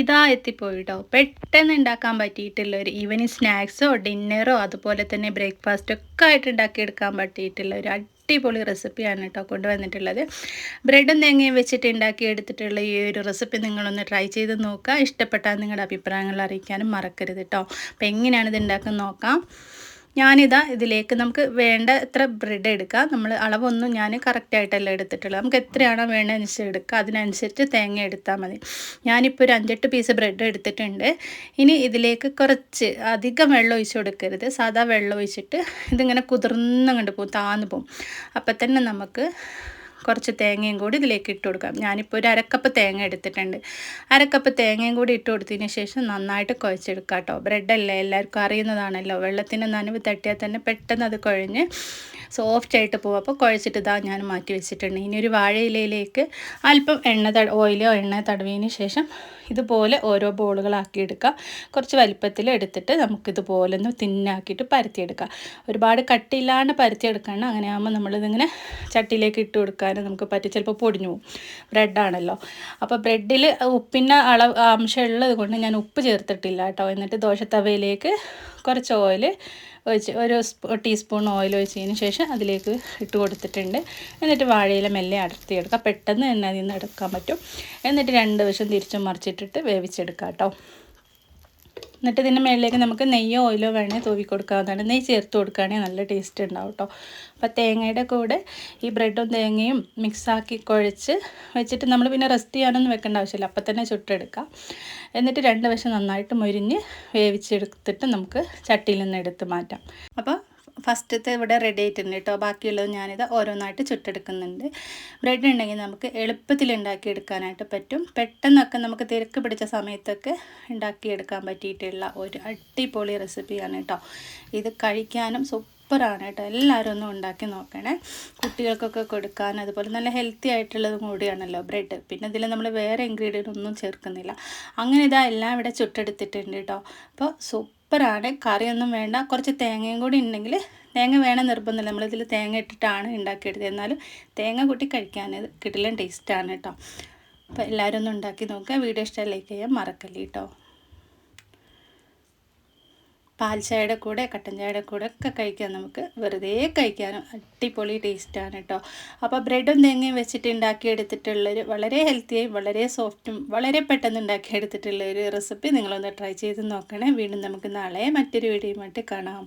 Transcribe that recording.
ഇതാ എത്തിപ്പോയിട്ടോ പെട്ടെന്ന് ഉണ്ടാക്കാൻ പറ്റിയിട്ടുള്ള ഒരു ഈവനിങ് സ്നാക്സോ ഡിന്നറോ അതുപോലെ തന്നെ ബ്രേക്ക്ഫാസ്റ്റോ ഒക്കെ ആയിട്ട് ഉണ്ടാക്കിയെടുക്കാൻ പറ്റിയിട്ടുള്ള ഒരു അടിപൊളി റെസിപ്പിയാണ് കേട്ടോ കൊണ്ടുവന്നിട്ടുള്ളത്. ബ്രെഡും തേങ്ങയും വെച്ചിട്ട് ഉണ്ടാക്കി എടുത്തിട്ടുള്ള ഈ ഒരു റെസിപ്പി നിങ്ങളൊന്ന് ട്രൈ ചെയ്ത് നോക്കുക ഇഷ്ടപ്പെട്ടാൽ നിങ്ങളുടെ അഭിപ്രായങ്ങൾ അറിയിക്കാനും മറക്കരുത് കേട്ടോ അപ്പോൾ എങ്ങനെയാണ് ഇത് ഉണ്ടാക്കാൻ നോക്കാം? ഞാനിതാ ഇതിലേക്ക് നമുക്ക് വേണ്ട എത്ര ബ്രെഡ് എടുക്കാം. നമ്മൾ അളവൊന്നും ഞാൻ കറക്റ്റായിട്ടല്ല എടുത്തിട്ടുള്ളത്. നമുക്ക് എത്രയാണോ വേണ്ടതെന്ന് എടുക്കുക അതിനനുസരിച്ച് തേങ്ങ എടുത്താൽ മതി. ഞാനിപ്പോൾ ഒരു അഞ്ചെട്ട് പീസ് ബ്രെഡ് എടുത്തിട്ടുണ്ട്. ഇനി ഇതിലേക്ക് കുറച്ച് അധികം വെള്ളം ഒഴിച്ച് കൊടുക്കരുത്. സാധാ വെള്ളം ഒഴിച്ചിട്ട് ഇതിങ്ങനെ കുതിർന്നങ്ങോട്ട് പോകും താന്നു പോകും. അപ്പം തന്നെ നമുക്ക് കുറച്ച് തേങ്ങയും കൂടി ഇതിലേക്ക് ഇട്ട് കൊടുക്കാം. ഞാനിപ്പോൾ ഒരു അരക്കപ്പ് തേങ്ങ എടുത്തിട്ടുണ്ട്. അരക്കപ്പ് തേങ്ങയും കൂടി ഇട്ട് കൊടുത്തതിന് ശേഷം നന്നായിട്ട് കുഴച്ചെടുക്കാം കേട്ടോ. ബ്രെഡല്ലേ എല്ലാവർക്കും അറിയുന്നതാണല്ലോ. വെള്ളത്തിന് നനവ് തട്ടിയാൽ തന്നെ പെട്ടെന്ന് അത് കുഴഞ്ഞ് സോഫ്റ്റ് ആയിട്ട് പോകും. അപ്പോൾ കുഴച്ചിട്ട് ഇതാ ഞാൻ മാറ്റി വെച്ചിട്ടുണ്ട്. ഇനി ഒരു വാഴയിലയിലേക്ക് അല്പം എണ്ണ ത ഓയിലോ എണ്ണ തടവിയതിന് ശേഷം ഇതുപോലെ ഓരോ ബോളുകളാക്കി എടുക്കുക കുറച്ച് വലിപ്പത്തിൽ എടുത്തിട്ട് നമുക്കിതുപോലെ ഒന്ന് തിന്നാക്കിയിട്ട് പരത്തിയെടുക്കാം. ഒരുപാട് കട്ടിയില്ലാണ്ട് പരത്തിയെടുക്കണം അങ്ങനെ ആകുമ്പോൾ നമ്മളിതിങ്ങനെ ചട്ടിയിലേക്ക് ഇട്ട് കൊടുക്കാൻ നമുക്ക് പറ്റി ചിലപ്പോൾ പൊടിഞ്ഞു പോകും ബ്രെഡാണല്ലോ അപ്പോൾ ബ്രെഡിൽ ഉപ്പിന്റെ അളവ് അംശം ഉള്ളത് കൊണ്ട് ഞാൻ ഉപ്പ് ചേർത്തിട്ടില്ല കേട്ടോ. എന്നിട്ട് ദോശത്തവയിലേക്ക് കുറച്ച് ഓയിൽ ഒഴിച്ച് ഒരു ടീസ്പൂൺ ഓയിൽ ഒഴിച്ചതിന് ശേഷം അതിലേക്ക് ഇട്ട് കൊടുത്തിട്ടുണ്ട്. എന്നിട്ട് വാഴയില മെല്ലെ അടർത്തിയെടുക്കുക പെട്ടെന്ന് തന്നെ അതിൽ നിന്ന് എടുക്കാൻ പറ്റും. എന്നിട്ട് രണ്ട് വശം തിരിച്ചും മറിച്ചിട്ടിട്ട് വേവിച്ചെടുക്കാം കേട്ടോ. എന്നിട്ട് ഇതിന്റെ മുകളിലേക്ക് നമുക്ക് നെയ്യോ ഓയിലോ വേണേൽ തൂവി കൊടുക്കാവുന്നതാണ്. നെയ്യ് ചേർത്ത് കൊടുക്കുകയാണെങ്കിൽ നല്ല ടേസ്റ്റ് ഉണ്ടാവും കേട്ടോ അപ്പോൾ തേങ്ങയുടെ കൂടെ ഈ ബ്രെഡും തേങ്ങയും മിക്സാക്കി കുഴച്ച് വെച്ചിട്ട് നമ്മൾ പിന്നെ റെസ്റ്റ് ചെയ്യാനൊന്നും വെക്കേണ്ട ആവശ്യമില്ല. അപ്പം തന്നെ ചുട്ടെടുക്കാം. എന്നിട്ട് രണ്ട് വശം നന്നായിട്ട് മുരിഞ്ഞ് വേവിച്ചെടുത്തിട്ട് നമുക്ക് ചട്ടിയിൽ നിന്ന് എടുത്ത് മാറ്റാം. അപ്പോൾ ഫസ്റ്റത്തെ ഇവിടെ റെഡി ആയിട്ടുണ്ട് കേട്ടോ ബാക്കിയുള്ളത് ഞാനിത് ഓരോന്നായിട്ട് ചുട്ടെടുക്കുന്നുണ്ട്. ബ്രെഡ് ഉണ്ടെങ്കിൽ നമുക്ക് എളുപ്പത്തിൽ ഉണ്ടാക്കിയെടുക്കാനായിട്ട് പറ്റും. പെട്ടെന്നൊക്കെ നമുക്ക് തിരക്ക് പിടിച്ച സമയത്തൊക്കെ ഉണ്ടാക്കിയെടുക്കാൻ പറ്റിയിട്ടുള്ള ഒരു അടിപൊളി റെസിപ്പിയാണ് കേട്ടോ ഇത് കഴിക്കാനും സൂപ്പറാണ് കേട്ടോ എല്ലാവരും ഒന്നും ഉണ്ടാക്കി നോക്കണേ. കുട്ടികൾക്കൊക്കെ കൊടുക്കാൻ അതുപോലെ നല്ല ഹെൽത്തി ആയിട്ടുള്ളതും കൂടിയാണല്ലോ ബ്രെഡ് പിന്നെ ഇതിൽ നമ്മൾ വേറെ ഇൻഗ്രീഡിയന്റ് ഒന്നും ചേർക്കുന്നില്ല. അങ്ങനെ ഇതാ എല്ലാം ഇവിടെ ചുട്ടെടുത്തിട്ടുണ്ട് കേട്ടോ അപ്പോൾ സൂപ്പർ സൂപ്പറാണ്. കറിയൊന്നും വേണ്ട. കുറച്ച് തേങ്ങയും കൂടി ഉണ്ടെങ്കിൽ തേങ്ങ വേണം നിർബന്ധമില്ല നമ്മളിതിൽ തേങ്ങ ഇട്ടിട്ടാണ് ഉണ്ടാക്കിയെടുത്തത് എന്നാലും തേങ്ങ കൂട്ടി കഴിക്കാൻ കിട്ടില്ല ടേസ്റ്റാണ് കേട്ടോ അപ്പോൾ എല്ലാവരും ഒന്ന് ഉണ്ടാക്കി നോക്കുക. വീഡിയോ ഇഷ്ടം ലൈക്ക് ചെയ്യാൻ മറക്കല്ലേ കേട്ടോ പാൽ ചായയുടെ കൂടെ കട്ടൻ ചായയുടെ കൂടെ ഒക്കെ കഴിക്കാൻ നമുക്ക്. വെറുതെ കഴിക്കാനും അടിപൊളി ടേസ്റ്റാണ് കേട്ടോ അപ്പോൾ ബ്രെഡും തേങ്ങയും വെച്ചിട്ട് ഉണ്ടാക്കിയെടുത്തിട്ടുള്ളൊരു വളരെ ഹെൽത്തിയും വളരെ സോഫ്റ്റും വളരെ പെട്ടെന്ന് ഉണ്ടാക്കിയെടുത്തിട്ടുള്ള ഒരു റെസിപ്പി നിങ്ങളൊന്ന് ട്രൈ ചെയ്ത് നോക്കണേ. വീണ്ടും നമുക്ക് നാളെ മറ്റൊരു വീഡിയോയുമായിട്ട് കാണാം.